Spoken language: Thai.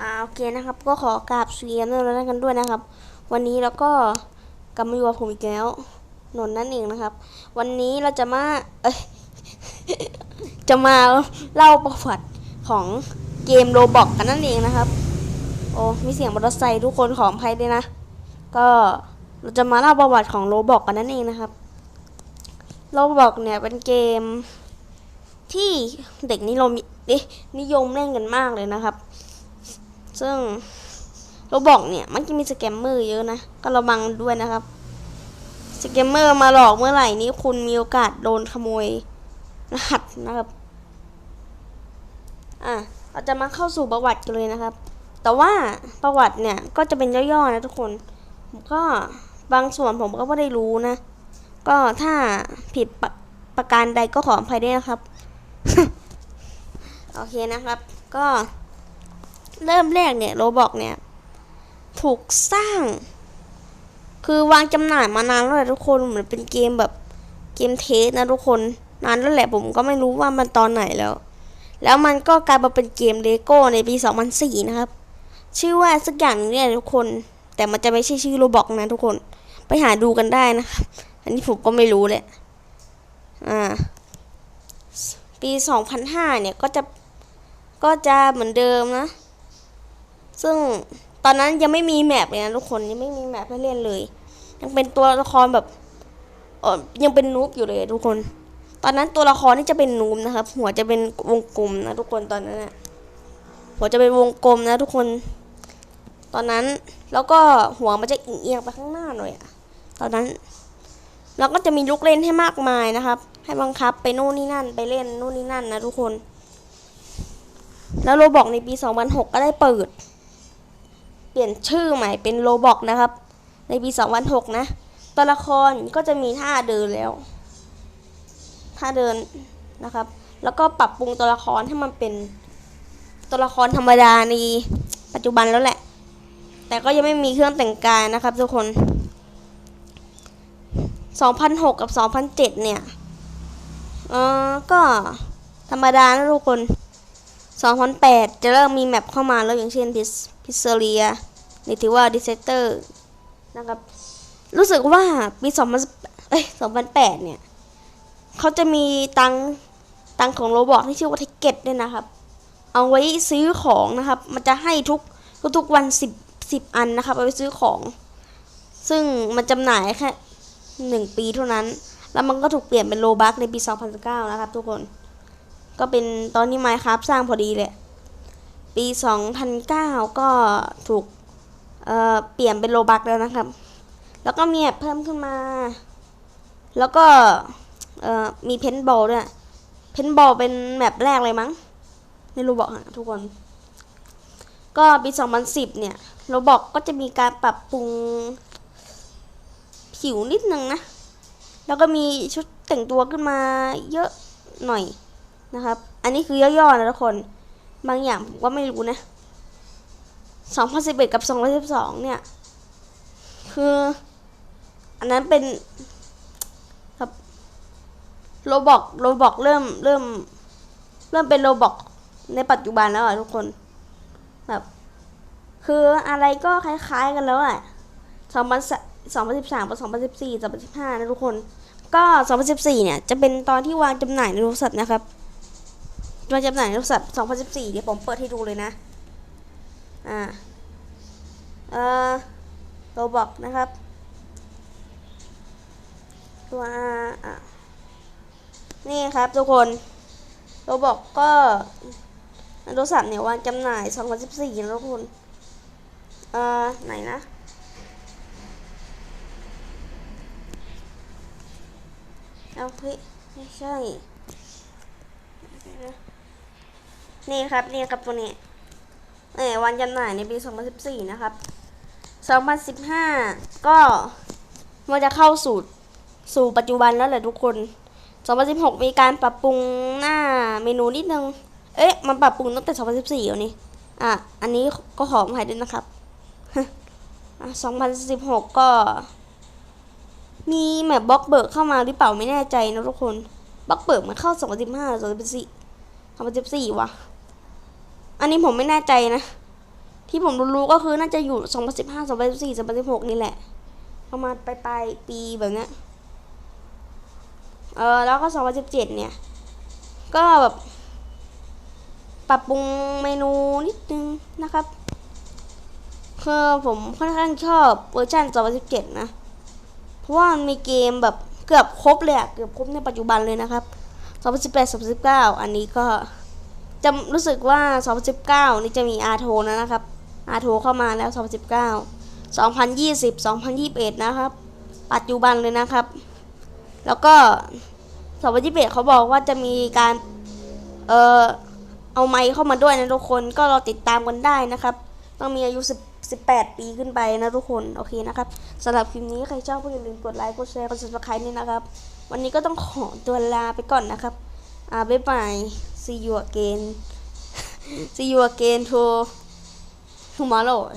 อ่าโอเคนะครับ ก็ขอกราบเสีมด้วยแล้วกันด้วยนะครับ วันนี้เราก็กลับมาอยู่กับผมอีกแล้วนนนั่นเองนะครับ วันนี้เราจะมาเอ้ยจะมาเล่าประวัติของเกมโรบอกกันนั่นเองนะครับ โอ้มีเสียงมอเตอร์ไซค์ทุกคนขออภัยด้วยนะ ก็เราจะมาเล่าประวัติของโรบอกกันนั่นเองนะครับโรบอกเนี่ยเป็นเกมที่เด็กนิยมนิยมเล่นกันมากเลยนะครับ ซึ่งโรบอกเนี่ยมันจะมีสแกมเมอร์เยอะนะ ก็ระวังด้วยนะครับ สแกมเมอร์มาหลอกเมื่อไหร่นี้คุณมีโอกาสโดนขโมยรหัสนะครับ อะเราจะมาเข้าสู่ประวัติกันเลยนะครับ แต่ว่าประวัติเนี่ยก็จะเป็นย่อๆนะทุกคนผมก็บางส่วนผมก็ไม่ได้รู้นะ ก็ถ้าผิดประประการใดก็ขออภัยด้วยนะครับ โอเคนะครับ ก็ เริ่มแรกเนี่ยโรบอกเนี่ย ถูกสร้าง คือวางจำหน่ายมานานแล้วแหละทุกคนเหมือนเป็นเกมแบบเกมเทสนะทุกคนนานแล้วแหละผมก็ไม่รู้ว่ามันตอนไหนแล้ว แล้วมันก็กลายมาเป็นเกมเลโก้ในปี 2004 นะครับ ชื่อว่าสักอย่างนึงเนี่ยทุกคน แต่มันจะไม่ใช่ชื่อโรบอกนะทุกคน ไปหาดูกันได้นะครับ อันนี้ผมก็ไม่รู้แหละอ่าปี 2005 เนี่ยก็จะก็จะเหมือนเดิมนะ ซึ่งตอนนั้นยังไม่มีแมปเลยนะทุกคนยังไม่มีแมปให้เล่นเลย ยังเป็นตัวละครแบบเออยังเป็นนูบอยู่เลยทุกคน ตอนนั้นตัวละครนี่จะเป็นนูบนะครับ หัวจะเป็นวงกลมนะทุกคนตอนนั้นนะหัวจะเป็นวงกลมนะทุกคน ตอนนั้นแล้วก็หัวมันจะเอียงไปข้างหน้าหน่อยอะตอนนั้นแล้วก็จะมีลูกเล่นให้มากมายนะครับ ให้บังคับไปนู่นนี่นั่นไปเล่นนู่นนี่นั่นนะทุกคน แล้วโรบอกในปี 2006 ก็ได้เปิด เปลี่ยนชื่อใหม่เป็นโรบอกนะครับ ในปี 2006 นะ ตัวละครก็จะมีท่าเดินแล้วท่าเดินนะครับ แล้วก็ปรับปรุงตัวละครให้มันเป็นตัวละครธรรมดาในปัจจุบันแล้วแหละ แต่ก็ยังไม่มีเครื่องแต่งกายนะครับทุกคน 2006 กับ 2007 เนี่ย เออก็ธรรมดานะทุกคน 2008 จะเริ่มมีแมปเข้ามาแล้วอย่างเช่นพิซพิซเซเรียหรือที่ว่าดิเซเตอร์นะครับ รู้สึกว่าปี2000เอ้ย2008 เนี่ยเขาจะมีตังตังของโรบอกที่ชื่อว่าทิกเก็ตด้วยนะครับ เอาไว้ซื้อของนะครับ มันจะให้ทุกทุกวันสิบสิบอันนะครับ เอาไว้ซื้อของ ซึ่งมันจำหน่ายแค่หนึ่งปีเท่านั้น แล้วมันก็ถูกเปลี่ยนเป็นโลบักในปี 2019 นะครับทุกคน ก็เป็นตอนนี้ไมค์ครับสร้างพอดีเลยปี 2009 ก็ถูกเเปลี่ยนเป็นโลบักแล้วนะครับ แล้วก็มีแอปเพิ่มขึ้นมา แล้วก็มีเพนบอลด้วย เพนบอลเป็นแมปแรกเลยมั้งไม่รู้บอกฮะทุกคน ก็ปี 2010 เนี่ยโรบอกก็จะมีการปรับปรุงผิวนิดนึงนะ แล้วก็มีชุดแต่งตัวขึ้นมาเยอะหน่อย นะครับ อันนี้คือย่อๆนะทุกคน บางอย่างผมก็ไม่รู้นะ2011 กับ 2012 เนี่ย คือ อันนั้นเป็นครับโรบอกโรบอกเริ่มเริ่ม เริ่มเป็นโรบอกในปัจจุบันแล้วอะทุกคน แบบ คืออะไรก็คล้ายๆกันแล้วอะ2000 2013กับ2014 2015นะทุกคน ก็2014เนี่ย จะเป็นตอนที่วางจำหน่ายในโทรศัพท์นะครับ วาจำหน่ายในโทรศัพท์2014 เดี๋ยวผมเปิดให้ดูเลยนะ อ่า เอ่อโรบอกนะครับ ตัวอะนี่ครับทุกคนโรบอกก็โทรศัพท์เนี่ยวางจำหน่าย 2014 นะทุกคน เอ่อ ไหนนะเอาเฮ้ยไม่ใช่ นี่ครับนี่ครับตัวนี้เออวันจำหน่ายในปี 2014 นะครับ 2015 ก็มันจะเข้าสู่สู่ปัจจุบันแล้วแหละทุกคน 2016 มีการปรับปรุงหน้าเมนูนิดนึง เอ๊ะ มันปรับปรุงตั้งแต่ 2014แล้วนี่อะ อันนี้ก็ขออภัยด้วยนะครับอะ2016 ก็ มีแมปบล็อกเบิร์กเข้ามาหรือเปล่าไม่แน่ใจนะทุกคน บล็อกเบิร์กมันเข้า 2015 2014 2014ว่ะ อันนี้ผมไม่แน่ใจนะ ที่ผมรู้ๆก็คือน่าจะอยู่ 2015 2014 2016 นี่แหละ ประมาณปลายปลายปีแบบนี้เออแล้วก็ 2017 เนี่ย ก็แบบปรับปรุงเมนูนิดนึงนะครับ คือผมค่อนข้างชอบเวอร์ชัน2017 นะ เพราะว่ามันมีเกมแบบเกือบครบเลยอะเกือบครบในปัจจุบันเลยนะครับ 2018 2019 อันนี้ก็ จะรู้สึกว่า 2019 นี่จะมีอาโทนะนะครับอาโทเข้ามาแล้ว 2019 2020 2021 นะครับ ปัจจุบันเลยนะครับ แล้วก็2021เขาบอกว่าจะมีการ เอ่อ เอาไมค์เข้ามาด้วยนะทุกคน ก็รอติดตามกันได้นะครับ ต้องมีอายุ10 18 ปีขึ้นไปนะทุกคน โอเคนะครับสำหรับคลิปนี้ใครชอบก็อย่าลืมกดไลค์ กดแชร์ กด subscribe นี่นะครับ วันนี้ก็ต้องขอตัวลาไปก่อนนะครับ อ่า บ๊ายบาย see you again see you again to tomorrow